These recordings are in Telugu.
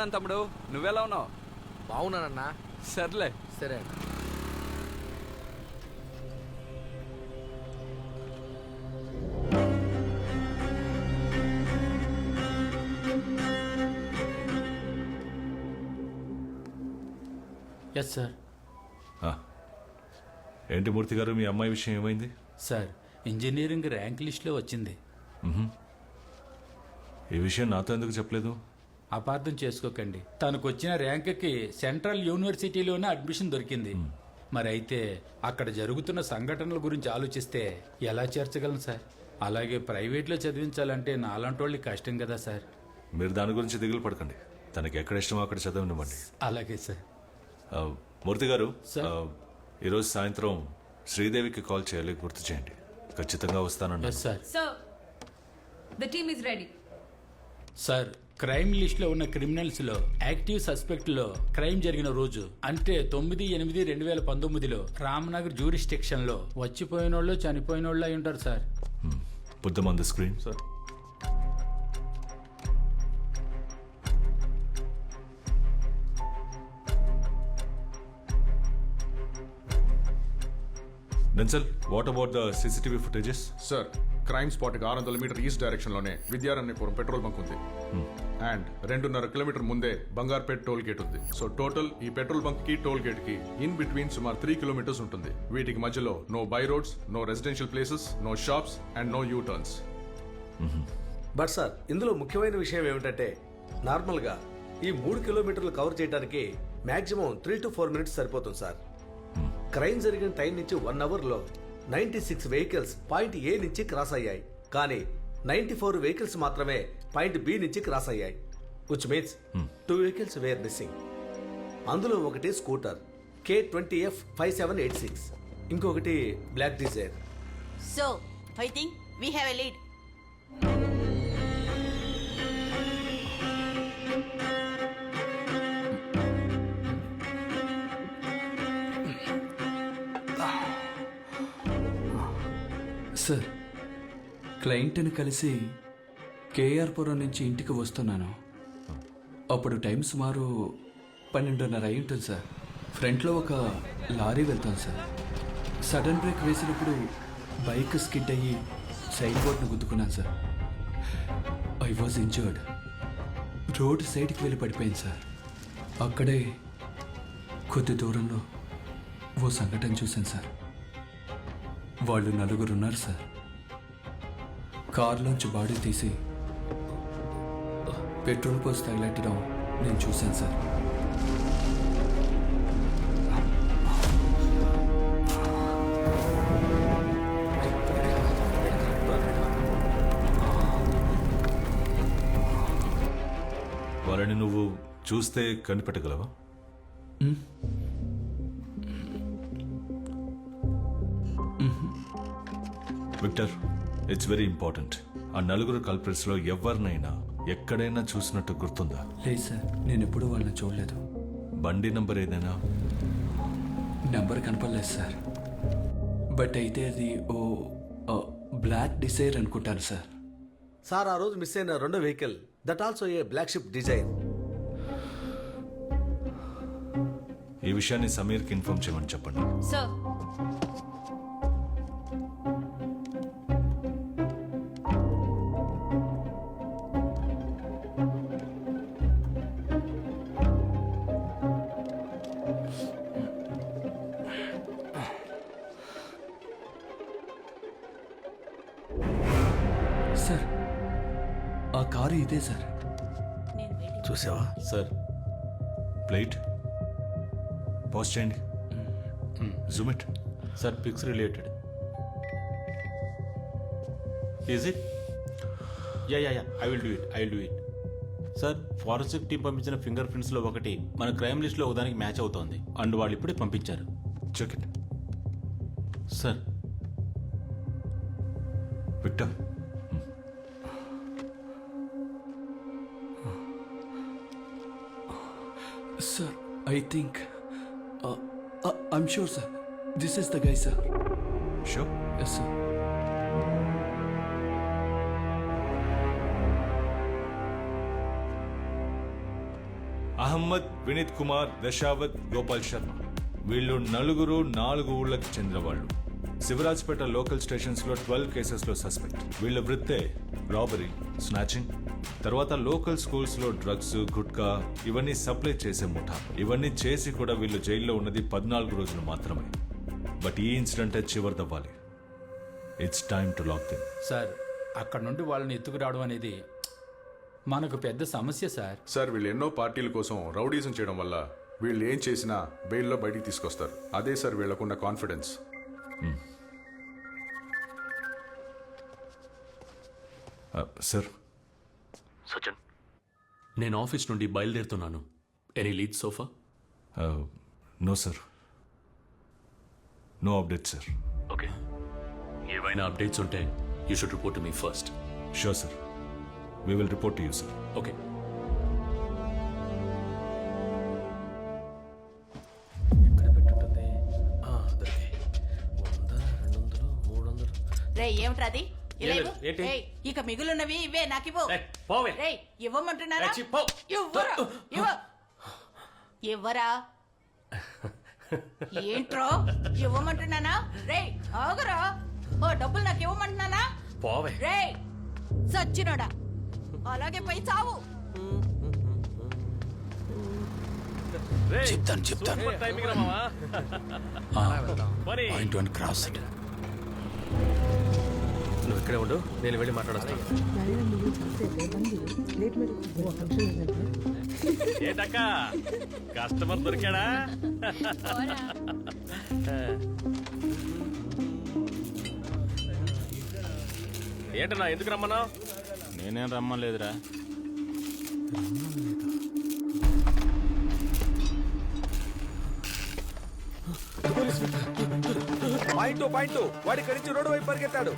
బాగున్నాను తమ్ముడు. నువ్వెలా ఉన్నావు? బాగున్నానన్నా. సర్లే. సరే అన్న. ఎస్ సార్ ఆ. ఏంటి మూర్తి గారు మీ అమ్మాయి విషయం ఏమైంది? సార్ ఇంజనీరింగ్ ర్యాంక్ లిస్ట్లో వచ్చింది. ఈ విషయం నాతో ఎందుకు చెప్పలేదు? అపార్థం చేసుకోకండి. తనకు వచ్చిన ర్యాంక్కి సెంట్రల్ యూనివర్సిటీలోనే అడ్మిషన్ దొరికింది. మరి అయితే అక్కడ జరుగుతున్న సంఘటనల గురించి ఆలోచిస్తే ఎలా చేర్చగలను సార్? అలాగే ప్రైవేట్లో చదివించాలంటే నాలాంటి వాళ్ళకి కష్టం కదా సార్. మీరు దాని గురించి దిగులు పడకండి. తనకి ఎక్కడ ఇష్టమో అక్కడ చదవనివ్వండి. అలాగే సార్. మూర్తి గారు ఈరోజు సాయంత్రం శ్రీదేవికి కాల్ చేయాలి గుర్తు చేయండి. ఖచ్చితంగా వస్తానన్నా yes sir the team is ready. Sir crime లిస్ట్లో ఉన్న క్రిమినల్స్లో యాక్టివ్ సస్పెక్ట్లో క్రైమ్ జరిగిన రోజు అంటే తొమ్మిది ఎనిమిది రెండు వేల పంతొమ్మిదిలో రామ్నగర్ జ్యూరిస్టిక్షన్లో వచ్చిపోయిన వాళ్ళు చనిపోయిన వాళ్ళు అయి ఉంటారు sir on the screen sir Denzel what about the CCTV footages sir crime స్పాట్కి ఆరు వందల మీటర్ ఈస్ట్ డైరెక్షన్లోనే విద్యారణ్యపురం పెట్రోల్ బంక్ ఉంది. అండ్ రెండున్నర కిలోమీటర్ ముందే బంగార్పేట్ టోల్ గేట్ ఉంది. సో టోటల్ ఈ పెట్రోల్ బంక్కి టోల్ గేట్కి ఇన్ బిట్వీన్ సుమారు త్రీ కిలోమీటర్స్ ఉంటుంది. వీటికి మధ్యలో no by roads no residential places no shops and no U turns but sir ఇందులో ముఖ్యమైన విషయం ఏమిటంటే నార్మల్గా ఈ మూడు కిలోమీటర్లు కవర్ చేయడానికి maximum three to four minutes సరిపోతుంది సార్ క్రైమ్ జరిగిన టైం నుంచి వన్ అవర్లో ninety six vehicles point A నుంచి క్రాస్ అయ్యాయి. కానీ నైంటీ ఫోర్ వెహికల్స్ మాత్రమే పాయింట్ బి నుంచి క్రాస్ అయ్యాయి. Which means two vehicles were missing అందులో ఒకటి scooter K twenty F five seven eight six ఇంకొకటి black Dzire So, I think we have a lead. Sir క్లయింట్ని కలిసి కేఆర్పురం నుంచి ఇంటికి వస్తున్నాను. అప్పుడు టైం సుమారు పన్నెండున్నర అయి ఉంటుంది సార్. ఫ్రంట్లో ఒక లారీ వెళ్తాను సార్. సడన్ బ్రేక్ వేసినప్పుడు బైక్ స్కిడ్ అయ్యి సైడ్ బోర్డ్ను గుద్దుకున్నాను sir. I was injured road సైడ్కి వెళ్ళి పడిపోయింది సార్. అక్కడే కొద్ది దూరంలో ఓ సంఘటన చూశాను సార్. వాళ్ళు నలుగురు ఉన్నారు సార్. కారులోంచి బాడీ తీసి పెట్రోల్ పోసి తగిలెట్టడం నేను చూశాను సార్. వాళ్ళని నువ్వు చూస్తే కనిపెట్టగలవా? విక్టర్ ఇట్స్ వెరీ ఇంపార్టెంట్ ఆ నలుగురు కల్ప్రిట్స్లో ఎవరినైనా ఎక్కడైనా చూసినట్టు గుర్తుందా? లేదు సార్ నేను ఎప్పుడూ వాళ్ళని చూడలేదు. బండి నంబర్ ఏదైనా? నెంబర్ కనపడలేదు సార్. బట్ అయితే అది ఓ బ్లాక్ డిసైర్ అనుకుంటాను సార్. సార్ ఆ రోజు మిస్ అయిన రెండో vehicle that also a black ship design. ఈ విషయాన్ని సమీర్కి ఇన్ఫార్మ్ చేయమని చెప్పండి. సార్ కారు ఇదే సార్. చూసావా? సార్. ప్లేట్. పాజ్ చేయండి. Zoom it sir pixelated. Is it ya ya ya I will do it I will do it sir forensic team పంపించిన ఫింగర్ ప్రింట్స్లో ఒకటి మన క్రైమ్ లిస్ట్లో ఒకదానికి మ్యాచ్ అవుతోంది. అండ్ వాళ్ళు ఇప్పుడే పంపించారు. Check it sir. Victor I think I'm sure sir this is the guy sir show yes sir Ahmed Vineet Kumar Dasavath Gopal Sharma వీళ్ళు నలుగురు నాలుగు ఊళ్ళకి చెందిన వాళ్ళు. శివరాజ్పేట లోకల్ స్టేషన్స్లో ట్వెల్వ్ కేసెస్లో సస్పెక్ట్. వీళ్ళ వృత్తే రాబరీ స్నాచింగ్ తర్వాత లోకల్ స్కూల్స్లో డ్రగ్స్ గుట్కా ఇవన్నీ సప్లై చేసే ముఠా. ఇవన్నీ చేసి కూడా వీళ్ళు జైల్లో ఉన్నది పద్నాలుగు రోజులు మాత్రమే. బట్ ఈ incident చివరిదవ్వాలి. It's time to lock them sir అక్కడ నుండి వాళ్ళని ఎత్తుకురావడం అనేది మనకు పెద్ద సమస్య సార్. సార్ వీళ్ళు ఎన్నో పార్టీల కోసం రౌడీజం చేయడం వల్ల వీళ్ళు ఏం చేసినా బెయిల్లో బయటికి తీసుకొస్తారు. అదే సార్ వీళ్ళకున్న కాన్ఫిడెన్స్ సార్ సచిన్ నేను ఆఫీస్ నుండి బయలుదేరుతున్నాను. Any lead so far no sir no update sir okay ఏవైనా అప్డేట్స్ ఉంటే you should report me first sure sir we will report to you sir okay ఏమిట్రా అది? ఇలా ఏం ఇవ్వు. లేదు, ఏంటి? ఏయ్, ఇక మిగులున్నవి ఇవే నాకు ఇవ్వు. ఏయ్, పోవే. రేయ్ ఇవ్వమంటున్నారా ఏయ్, చి, పో. ఇవ్వరా ఇవ్వ. ఇవ్వరా? ఏంట్రో? ఇవ్వమంటున్నానా? రేయ్ ఆగురా. ఓ డబ్బులు నాకు ఇవ్వమంటున్నానా? పోవే. రేయ్ సచ్చినోడా. అలాగే పై చావు. చెప్తాను చెప్తాను. Point one cross. నువ్వు ఇక్కడే ఉండు నేను వెళ్ళి మాట్లాడొస్తాను ఏంటక్క? కస్టమర్ దొరికాడా? ఏంటన్నా ఎందుకు రమ్మన్నావు? నేనేం రమ్మలేదురా. పాయింట్ పాయింట్ వాడి ఇక్కడి రోడ్డు వైపు పరిగెత్తాడు.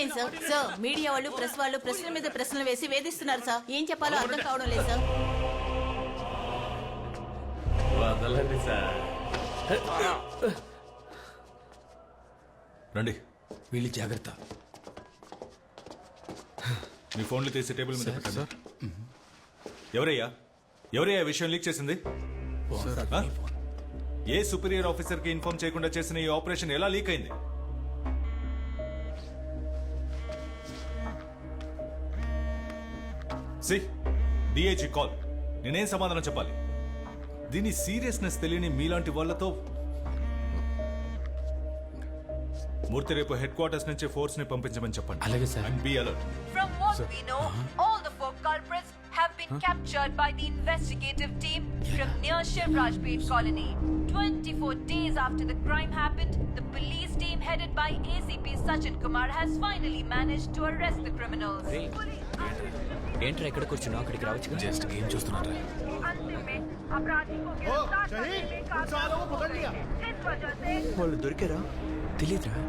అయింది సార్? సార్ మీడియా వాళ్ళు ప్రెస్ వాళ్ళు ప్రశ్నల మీద ప్రశ్నలు వేసి వేధిస్తున్నారు సార్. ఏం చెప్పాలో అర్థం కావడం లేదు సార్. వదలండి సార్. రండి. వీళ్ళు జాగ్రత్త. మీ ఫోన్లు తీసి టేబుల్ మీద పెట్టండి. ఎవరయ్యా? ఎవరయ్యా? విషయం లీక్ చేసింది? ఆ? ఏ సుపీరియర్ ఆఫీసర్కి ఇన్ఫార్మ్ చేయకుండా చేసిన ఈ ఆపరేషన్ ఎలా లీక్ అయింది? సి డిఐజీ కాల్ నేనేం సమాధానం చెప్పాలి దీని సీరియస్నెస్ తెలియని మీలాంటి వాళ్ళతో మూర్తి రేపు హెడ్ క్వార్టర్స్ నుంచి ఫోర్స్ని పంపించమని చెప్పండి అలాగే sir. And be alert four culprits have been captured by the investigative team from near Shivrajpet colony. 24 days after the crime happened, the police team headed by ACP Sachin Kumar has finally managed to arrest the criminals. ఏంట్రా ఎక్కడ కూర్చున్నావు? అక్కడికి రావచ్చు జస్ట్ గేమ్ చూస్తున్నారా వాళ్ళు దొరికారా? తెలీదురా.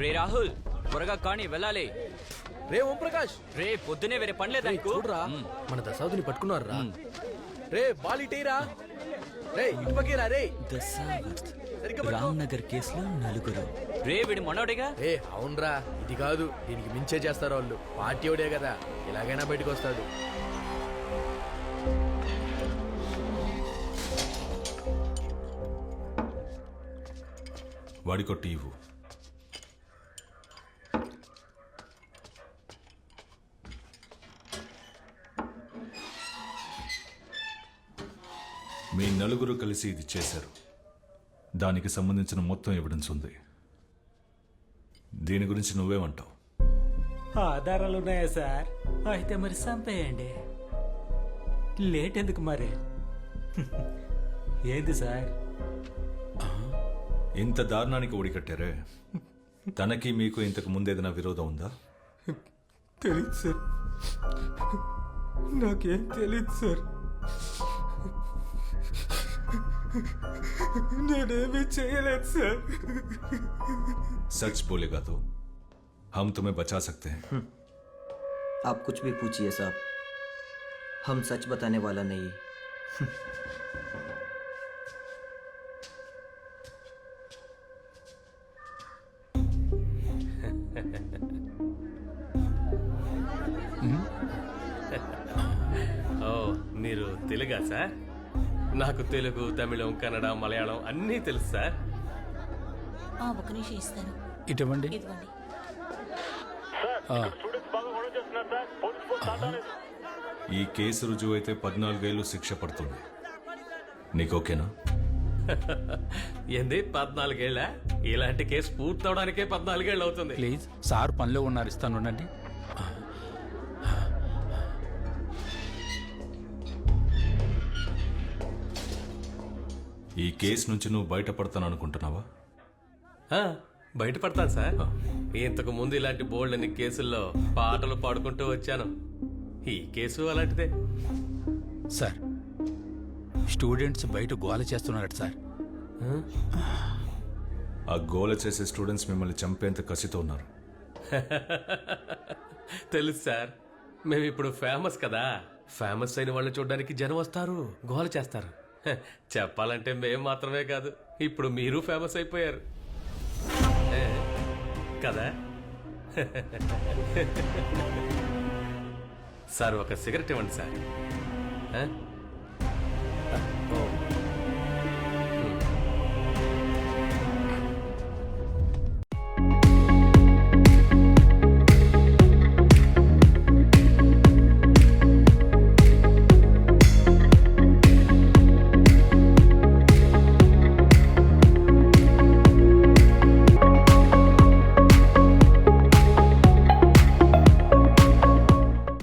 రే రాహుల్ త్వరగా కానీ వెళ్ళాలి. రే ఓం ప్రకాష్. రే పొద్దునే వేరే పని లేదా చూడరా మన దశావతిని పట్టుకున్నారు రా రే బాలిటీరా రే ఇటుపకేరా రే దశావధి రామ్నగర్ కేసులో నలుగురు. రే వీడి మనోడిగా ఏ అవునరా. ఇది కాదు దీనికి మించే చేస్తారు వాళ్ళు. పార్టీ ఓడే కదా ఎలాగైనా బయటకు వస్తాడు. వాడికో టీవు మీ నలుగురు కలిసి ఇది చేశారు. దానికి సంబంధించిన మొత్తం ఎవిడెన్స్ ఉంది. దీని గురించి నువ్వేమంటావు? ఆధారాలు ఉన్నాయా సార్? అయితే మరి చంపేయండి లేట్ ఎందుకు మరి? ఏంది సార్? ఇంత దారుణానికి ఒడికట్టారే తనకి మీకు ఇంతకు ముందేదైనా విరోధం ఉందా? తెలీదు సార్. నాకేం తెలీదు సార్. నేనేమీ చేయలేదు సార్ सच बोलेगा तो हम तुम्हें बचा सकते हैं आप कुछ भी पूछिए साहब हम सच बताने वाला नहीं ఓ మీరు తెలుగా సార్ నాకు తెలుగు తమిళం కన్నడ మలయాళం అన్నీ తెలుసు సార్. ఆ, ఒక నిమిషం ఇస్తాను. ఇటువంటి? ఇదిగోండి. ఈ కేసు రుజువు అయితే పద్నాలుగేళ్ళు శిక్ష పడుతుంది. నీకు ఓకేనా? ఏంది పద్నాలుగేళ్ళ? ఇలాంటి కేసు పూర్తవడానికే పద్నాలుగేళ్ళు అవుతుంది. ప్లీజ్ సార్ పనిలో ఉన్నారు ఇస్తాను ఉండండి. ఈ కేసు నుంచి నువ్వు బయటపడతాను అనుకుంటున్నావా? ఆ, బయటపడతాను సార్. ఇంతకు ముందు ఇలాంటి బోల్డ్ అన్ని కేసుల్లో పాటలు పాడుకుంటూ వచ్చాను. ఈ కేసు అలాంటిదే. సార్ స్టూడెంట్స్ బయట గోల చేస్తున్నారట సార్. ఆ? గోల చేసే స్టూడెంట్స్ మిమ్మల్ని చంపేంత కసితో ఉన్నారు. తెలుసు సార్ మేము ఇప్పుడు ఫేమస్ కదా. ఫేమస్ అయిన వాళ్ళని చూడడానికి జనం వస్తారు గోల చేస్తారు. చెప్పాలంటే మేం మాత్రమే కాదు ఇప్పుడు మీరు ఫేమస్ అయిపోయారు. కదా? సార్ ఒక సిగరెట్ ఇవ్వండి సార్.